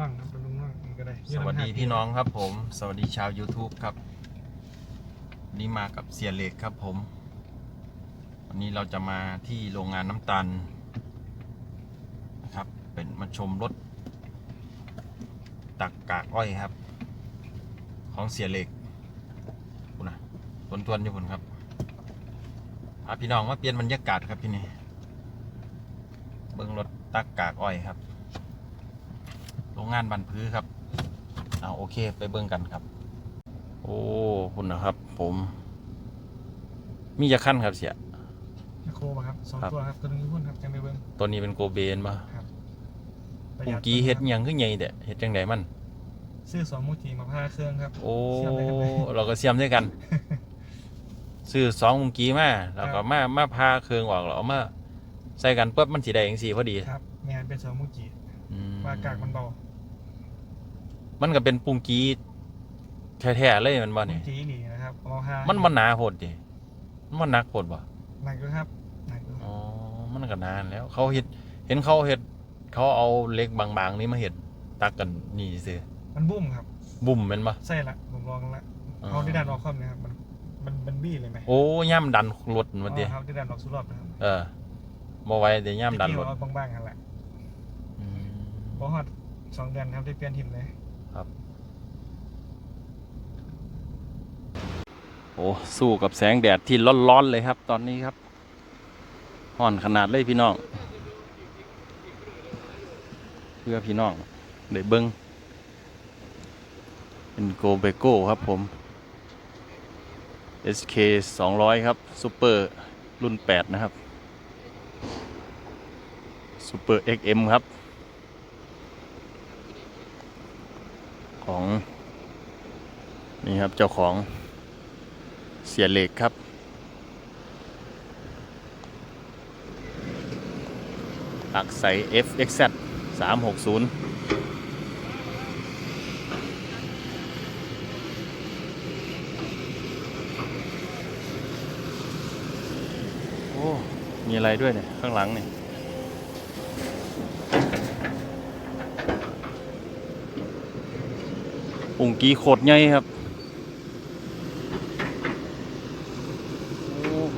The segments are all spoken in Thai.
ร่างครับบำรุงร่างมันก็ได้สวัสดีพี่น้องครับผม สวัสดีชาว YouTube ครับวันนี่มากับเสียเหล็กครับผม วันนี้เราจะมาที่โรงงานน้ำตาลนะครับ เป็นมาชมรถ ตักกากอ้อยครับ ของเสียเหล็กคุณนะทวนทวนๆอยู่คุณครับพาพี่น้องมาเปลี่ยนบรรยากาศครับที่นี่เบิ้งรถตักกากอ้อยครับโรงงานบันพื้ครับเอาโอเคไปเบิ่งกันครับ โอ้คุณนะครับ ผม มีจะขั้นครับเสียแมคโครป่ะครับสองครับตัวครับตัวหนึงอยู่พุ่นครับจังไปเบิ้งตัวนี้เป็นโกเบนป่ะประหเมื่ยัอกี้เฮ็ดหยังขึ้นใหญ่เด้เฮ็ดจังไดมันซื้อสองมูจีมาพาเครื่องครับโอ้เชื่อมได้กันไหมเราก็เสียมด้วยกันซื้อสองเมุงกี้มาแล้วก็มามาพาเครื่องออกแล้วเอามาใส่กันปุ๊บมันสีแดจังสีพอดีครับงานเป็นสองมูจีอืมว่ากากมันเบา มันก็เป็นปุงกี้แท้ๆเลยมันบ่มูนี่จีนี่นะครับเอาหามันมันหนาโหดดิมันบ่หนักโหดบ่หนักด้วยครับหนักด้วยอ๋อมันก็นานแล้ว เขาเห็ดเห็นเขาเห็ดเขาเอาเหล็กบางๆนี่มาเห็ดตักกันนี่ซื้อมันบุ้มครับบุ่มแมันปะใช่ละผมลองละอ๋อเอาที่ดันออกคอมนะครับมันมันมันบี้เลยไหมโอ้ย่ำดันรถมันเดียอ๋อครับที่ดันออกสุดรอบนะครับเออบ่ไหว้เดี๋ยวย่ำดันรถที่เอาบางๆกันแหละอืมพอฮอดสองเดือนครับที่เปลี่ยนทีมเลย โอ้สู้กับแสงแดดที่ร้อนๆเลยครับ ตอนนี้ครับห่อนขนาดเลยพี่น้อง เพื่อพี่น้องเดี๋ยวเบิ้งเป็นโกเบโก้ครับผม SK 200 ครับซูเปอร์รุ่น 8 นะครับซูเปอร์ XM ครับ ของนี่ครับเจ้าของเสียเหล็กครับ อักใส FXZ 360โอ้มีอะไรด้วยเนี่ย ข้างหลังเนี่ย ปุ่งกีโคตรใหญ่ครับ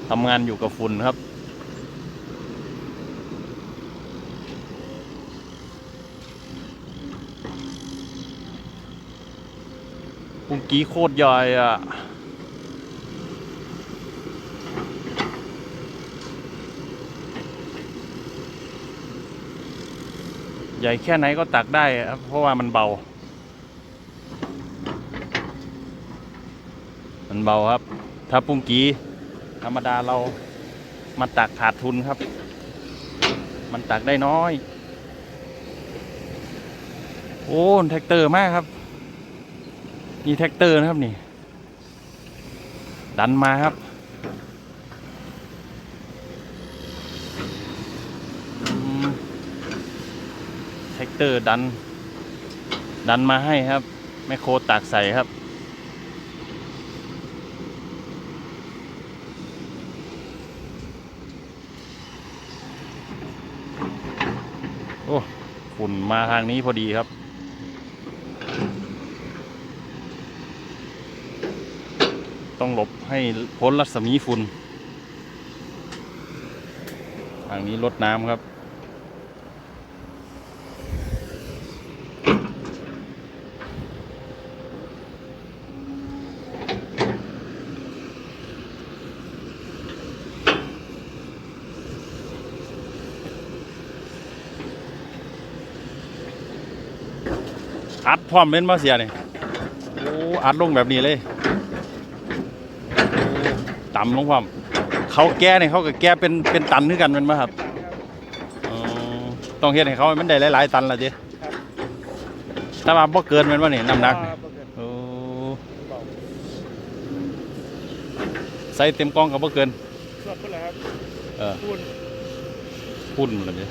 ทำงานอยู่กับฝุ่นครับ ปุงกีโคตรใหญ่อะ ใหญ่แค่ไหนก็ตักได้ครับ เพราะว่ามันเบา มันเบาครับ ถ้าปุ้งกีธรรมดาเรามาตักขาดทุนครับ มันตักได้น้อย โอ้แท็กเตอร์มากครับ นี่แท็กเตอร์นะครับนี่ ดันมาครับแท็กเตอร์ดัน ดันมาให้ครับแมคโครตักใส่ครับ อ้ฝุ่นมาทางนี้พอดีครับ ต้องหลบให้พ้นรัศมีฝุ่น ทางนี้ลดน้ำครับ อัดพร้อมเป็นมาเสียนี่โอ้อัดลงแบบนี้เลยโอ้ต่ำลงพร้อมเขาแก้เนี่ยเขาก็แก้เป็นเป็นตันคือกันเป็นมาครับอ๋อต้องเฮ็ดให้เขามันได้หลายๆตันละจีถ้าว่าบ่เกินแมันว่านี่น้ำหนักนี่โอ้ใส่เต็มกล้องก็บ่เกินสดพุ่นเลยครับเออพุ่นพุ่นเลยจี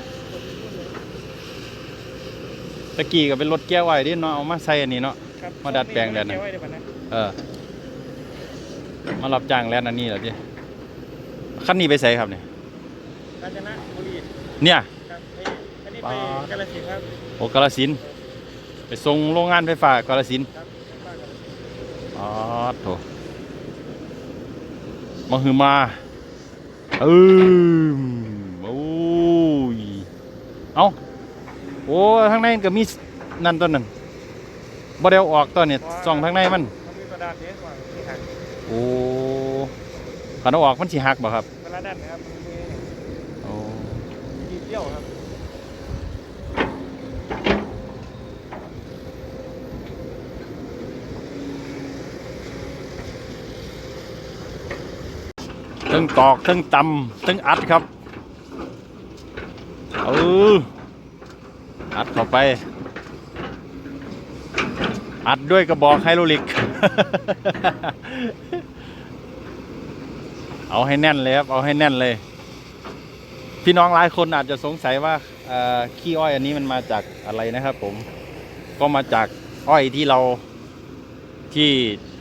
ตะกี้ก็เป็นรถแก้วไว้ดิเนาะเอามาใส่อันนี้เนาะ ครับมาดัดแปลงเดี๋ยวนะ ไว้เดี๋ยวก่อนนะเออ มารับจ้างแล้วนั่นนี่เหรอพี่ขั้นนี้ไปใส่ครับเนี่ยกาญจนบุรีเนี่ย ครับเอ้ยอันนี้ปไปลากาฬสินธุ์ครับโอกาลสินธุ์ไปส่งโรงงานไฟฟ้ากาฬสินธุ์ครับบ้านกันอ๋อโถมาฮือมาเออโอ้ยเอา โอ้ทางในก็มีนั่นต้นนั่นบ่ได้เอาออกตอนนี้ส่องทางในมันมันมีกระดาษเทสว่าที่หักโอ้คันเอาออกมันสิหักบ่ครับเวลาดันนะครับมันมีโอ้ดีเที่ยวครับทั้งตอกทั้งตำทั้งอัดครับ เออ อัดเข้าไป อัดด้วยกระบอกไฮโดรลิก เอาให้แน่นเลยครับ เอาให้แน่นเลย พี่น้องหลายคนอาจจะสงสัยว่าขี้อ้อยอันนี้มันมาจากอะไรนะครับผม ก็มาจากอ้อยที่เราที่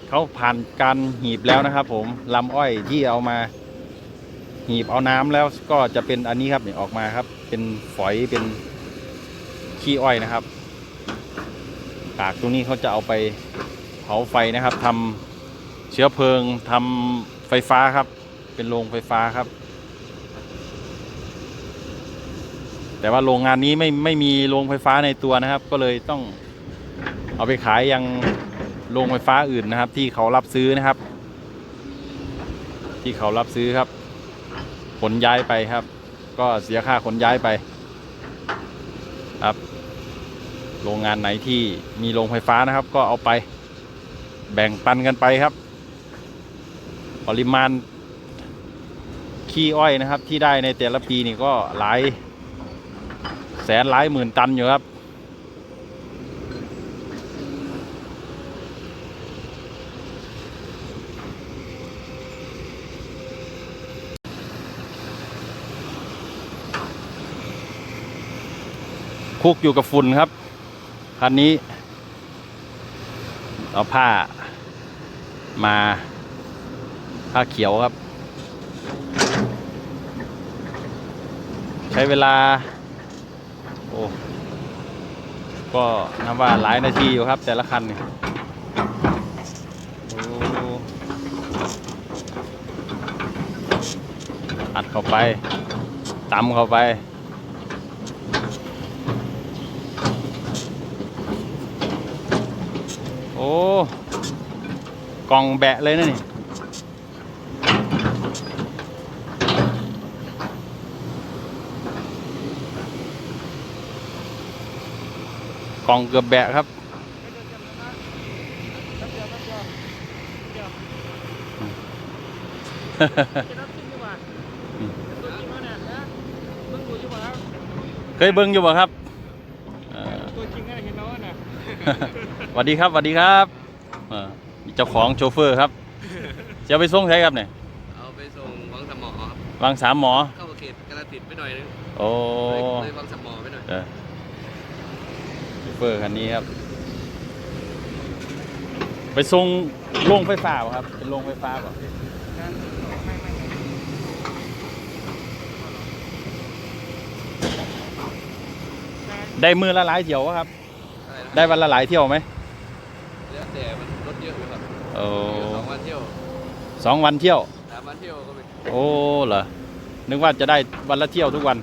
เขาผ่านการหีบแล้วนะครับ ผมลำอ้อยที่เอามาหีบเอาน้ำแล้วก็จะเป็นอันนี้ครับเนี่ยออกมาครับ เป็นฝอยเป็น ขี้อ้อยนะครับ กากตรงนี้เขาจะเอาไปเผาไฟนะครับทำเชื้อเพลิงทำไฟฟ้าครับ เป็นโรงไฟฟ้าครับ แต่ว่าโรงงานนี้ไม่ไม่มีโรงไฟฟ้าในตัวนะครับ ก็เลยต้องเอาไปขายยังโรงไฟฟ้าอื่นนะครับ ที่เขารับซื้อนะครับ ที่เขารับซื้อครับ ขนย้ายไปครับ ก็เสียค่าขนย้ายไปครับ โรงงานไหนที่มีโรงไฟฟ้านะครับ ก็เอาไปแบ่งปันกันไปครับ ปริมาณขี้อ้อยนะครับ ที่ได้ในแต่ละปีนี่ก็หลายแสนหลายหมื่นตันอยู่ครับ คุกอยู่กับฝุ่นครับ คันนี้ เอาผ้ามาผ้าเขียวครับ ใช้เวลา โอ้ก็นับว่าหลายนาทีอยู่ครับ แต่ละคันนี่โอ้อัดเข้าไปตำเข้าไป อ้ กล่องแบะเลยนะนี่กล่องเกือบแบะครับจะรับจริงดีกว่าตัวจริงแล้วเนี่ยนะเบิ่งดูอยู่บ่ครับเคยเบิ้งอยู่บ่ครับเอ่อตัวจริงก็เห็นแล้วนะ สวัสดีครับสวัสดีครับเอ่อเจ้าของโชเฟอร์ครับจะไปส่งใช้ครับเนี่ยเอาไปส่งวังสมอครับวางสามหมอ เข้าเขตกระติดไปหน่อยนึงโอ้เลยเลยวังสมอไปหน่อยเออโชเฟอร์คันนี้ครับ ไปส่งโรงไฟฟ้าบ่ครับ เป็นโรงไฟฟ้าบ่ได้มือละหลายเที่ยววะครับ ใช่นะได้วันละหลายเที่ยวไหม แล้วแต่มันรถเยอะอยู่ ครับโอ้สองวันเที่ยวสองวันเที่ยวสามวันเที่ยวก็ไม่โอ้เหรอนึกว่าจะได้วันละเที่ยวทุกวัน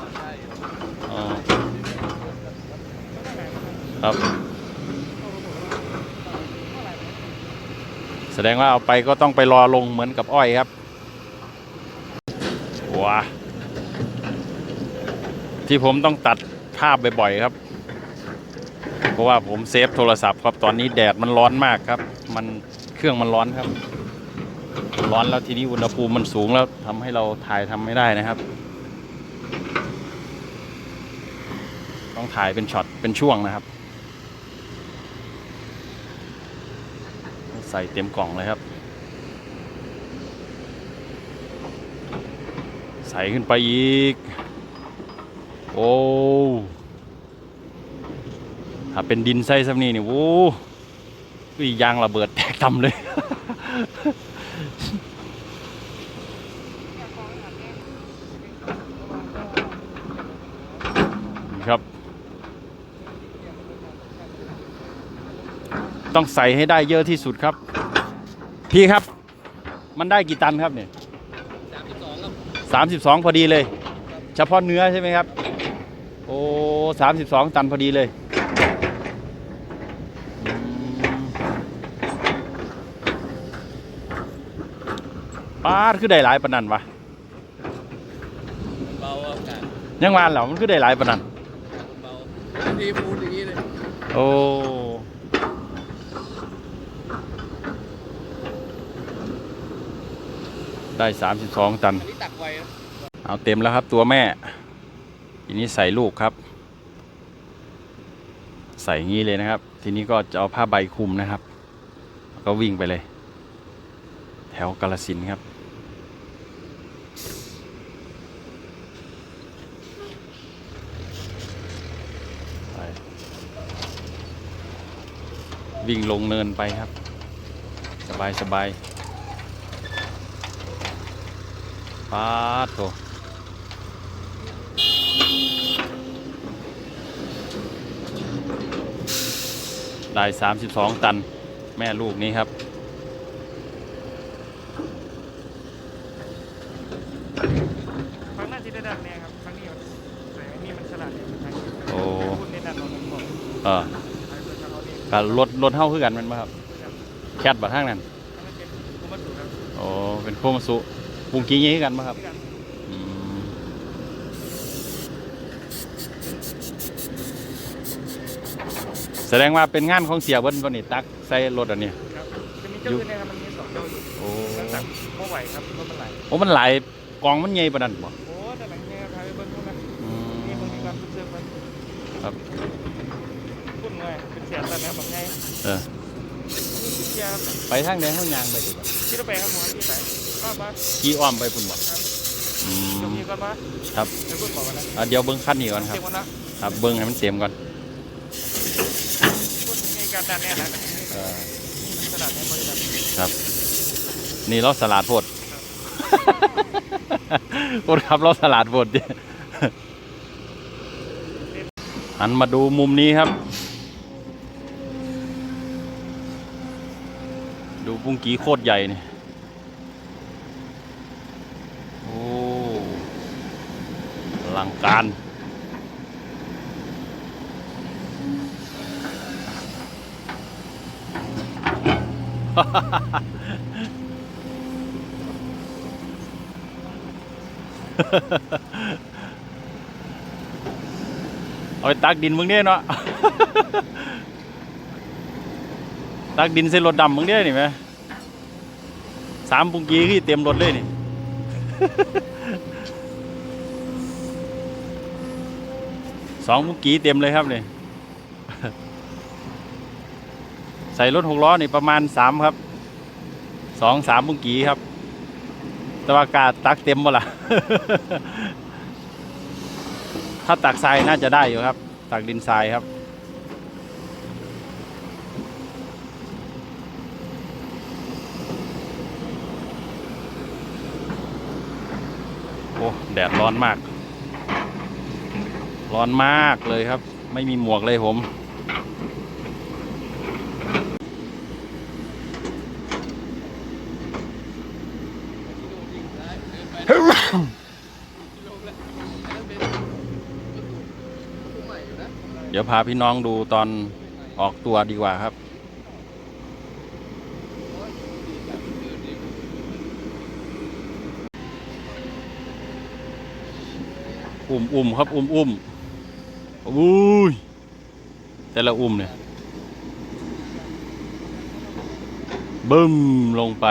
ก็ใช่อ๋อครับ แสดงว่าเอาไปก็ต้องไปรอลงเหมือนกับอ้อยครับว้าที่ผมต้องตัดภาพบ่อยๆครับ เพราะว่าผมเซฟโทรศัพท์ครับตอนนี้แดดมันร้อนมากครับ มันเครื่องมันร้อนครับ ร้อนแล้วทีนี้อุณหภูมิมันสูงแล้วทำให้เราถ่ายทำไม่ได้นะครับ ต้องถ่ายเป็นช็อตเป็นช่วงนะครับ ใส่เต็มกล่องเลยครับ ใส่ขึ้นไปอีก โอ้ถ้าเป็นดินไส้ซ้ำนี่นี่โอ้ ยยางระเบิดแตกตำเลย ครับ ต้องใส่ให้ได้เยอะที่สุดครับ พี่ครับ มันได้กี่ตันครับเนี่ยสามสิบสองสามสิบสองพอดีเลย เฉพาะเนื้อใช่ไหมครับ โอ้สามสิบสองตันพอดีเลย ปาดคือได้หลายปานนันวะเบาอากาศยังวานเหรอมันคือได้หลายปานนันเบาดีฟูดอย่างนี้เลยโอ้ได้สามสิบสองตัน อันนี้ตักไวนะเอาเต็มแล้วครับตัวแม่ทีนี้ใส่ลูกครับ ใส่งี้เลยนะครับ ทีนี้ก็จะเอาผ้าใบคลุมนะครับ ก็วิ่งไปเลย แถวกาลสินครับ วิ่งลงเนินไปครับ สบายสบายปาดโถได้ 32 ตันแม่ลูกนี้ครับ ครั้งหน้าที่ได้ดันเนี่ยครับครั้งนี้มันแต่อันนี้มันฉลาดเนี่ยมันทางนี้ โอ้ พูดในดันเราผมบอก เออ ไอ้เพื่อนเขาเนี่ย การรถรถเท่าคือกันแมันบ่ครับ แคทบัทางนั้นมันเป็นคุมาสุครับโอ้เป็นโคมาสุปุงกี้งี้คือกันบ่ครับที่กันอืมแสดงว่าเป็นงานของเสียเบิ้ลตัวนี้ตักใส่รถอันนี้ ครับจะมีเจ้าอื่นเนี่ยครับมันมีสองเจ้าอยู่โอ้นั่นตักโมไหวครับรถมันไหลโอ้มันหลายกองมันใหญ่ปานนั้นบ่ โอ้แต่หลังเนี่ยครับเบิ้ลพวกนั้น อื นี่มึง ม มีความรู้สึกมัน ครับ พุ่นเลย เป็นเสียตันนะครับแบบไงเออนี่คือเสียครับไปทางใดห้องยางไปดีกว่าที่เราไปครับหมอที่ไหนป้าป้าขี่อ้อมไปพุ่นบ่ครับอืตรงมนี้ก่อนมาครับเดี๋ยวพุ่นบอกกันนะอะเดี๋ยวเบิ้งคันนี้ก่อนครับเต็มวันนะครับเบิ้งให้มันเต็มก่อนพุ่นมีการดันเนี่ยนะเออขนาดนี้บริษัทครับ นี่เราสลัดโพดโพดครับเราสลัดโพดดิหันมาดูมุมนี้ครับ บุ้งกีโคตรใหญ่นี่โอ้อลังการเอาไปตักดินมึงเนี่ยเนาะตักดินใส่รถดำมึงเนี่ยนี่ไหม สามปุงกี้ที่เต็มรถเลยนี่ สองปุงกี้เต็มเลยครับนี่ใส่รถหกล้อนี่ประมาณสามครับ สองสามปุงกี้ครับ แต่ว่ากาตักเต็มบ่ล่ะถ้าตักทรายน่าจะได้อยู่ครับ ตักดินทรายครับ แดดร้อนมาก ร้อนมากเลยครับ ไม่มีหมวกเลยผม เดี๋ยวพาพี่น้องดูตอนออกตัวดีกว่าครับ อุ่มอุ่มครับอุ่มอุ่มอุ้ยแต่ละอุ่มเนี่ยบึ้มลงไป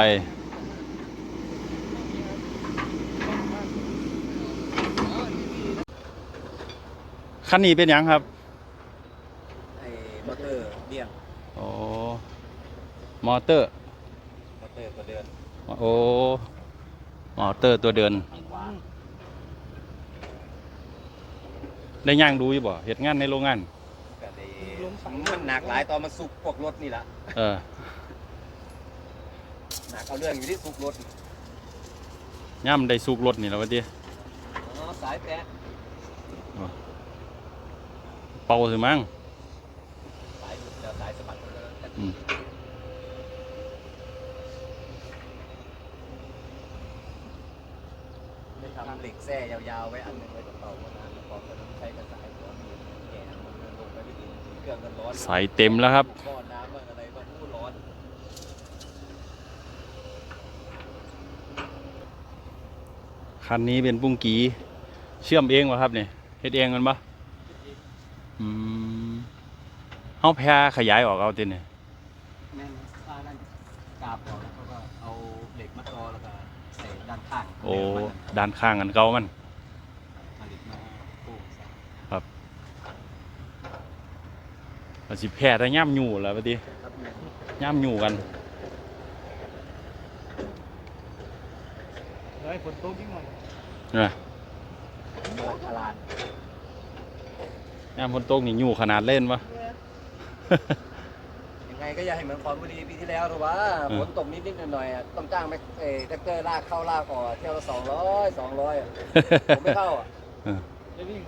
คันนี้เป็นหยังครับไอ้มอเตอร์เดี่ยงโอ้มอเตอร์ มอเตอร์ก็เดิน โอ้ มอเตอร์ตัวเดิน ได้ย่างดูอยู่บ่เหตุงานในโรงงานก็ได้มันหนักหลายตอนมันสุกพวกรถนี่ละเออหนักเอาเรื่องอยู่ที่สุกรถย่ำได้สูกรถนี่แล้ววะทีอ๋อสายแปะเป่าสิมั้งสายหลุดแล้วสายสะบัดหมดเลยแต่อืมได้ทำเหล็กแส้ยาวๆไว้อันหนึงไว้กระเป๋าวันนั้นพร้อมกับ ใช้กระสายหัวมีดแกะมันลงไปไม่ถึงเครื่องกันร้อนใส่เต็มแล้วครับก้อนน้ำบ้างอะไรบ้างพูดร้อนคันนี้เป็นปุ้งกีเชื่อมเองวะครับเนี่ยเฮ็ดเองกันปะอืมเฮาแพรขยายออกเอาติเนี่ยแน่นผ้านั่นกาบออกแล้วเขาก็เอาเหล็กมาตอแล้วก็ใส่ด้านข้างโอ้ด้านข้างกันเก่ามัน ผลิตมาโค้งใส่ ก็สิแพรแต่ย่ำอยู่แล้วปะติครับเนี่ยย่ำอยู่กันแล้วให้ฝนตกยิ่งหน่อยนะโมคาลานย่ำฝนตกนี่อยู่ขนาดเล่นปะยังไงก็อย่าให้เหมือนความบุรีปีที่แล้วหรอวะอืมฝนตกนิดๆหน่อยๆอะต้องจ้างแม็กเออแท็กเตอร์ลากเข้าลากออกเที่ยวละสองร้อยสองร้อยผมไม่เข้าอะจะวิ่ง